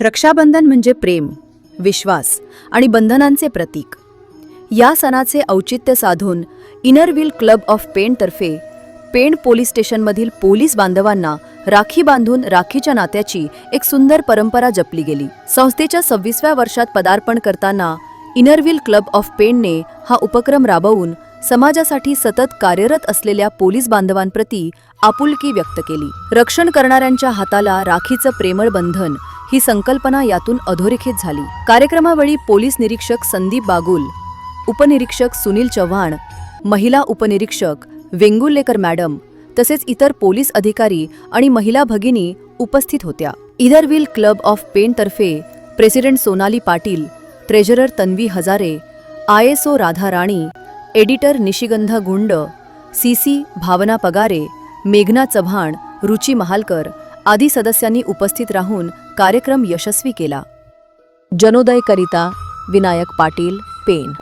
रक्षाबंधन म्हणजे प्रेम विश्वास आणि बंधनांचे प्रतीक. या सणाचे औचित्य साधून इनरव्हील क्लब ऑफ पेणतर्फे पेण पोलीस स्टेशनमधील पोलीस बांधवांना राखी बांधून राखीच्या नात्याची एक सुंदर परंपरा जपली गेली. संस्थेच्या सव्वीसव्या वर्षात पदार्पण करताना इनरव्हील क्लब ऑफ पेणने हा उपक्रम राबवून समाजासाठी सतत कार्यरत असलेल्या पोलीस बांधवांप्रती आपुलकी व्यक्त केली. रक्षण करणाऱ्यांच्या हाताला राखीचं प्रेमळ बंधन ही संकल्पना यातून अधोरेखित झाली. कार्यक्रमावेळी पोलीस निरीक्षक संदीप बागुल उपनिरीक्षक सुनील चव्हाण महिला उपनिरीक्षक वेंगुर्लेकर मॅडम तसेच इतर पोलीस अधिकारी आणि महिला भगिनी उपस्थित होत्या. Inner Wheel club of पेनतर्फे president Sonali Patil treasurer Tanvi Hazare I S O Radha Rani editor Nishigandha Gund C C भावना पगारे मेघना चव्हाण रुची महालकर आदी सदस्यांनी उपस्थित राहून कार्यक्रम यशस्वी केला. जनोदयकरिता विनायक पाटील पेन.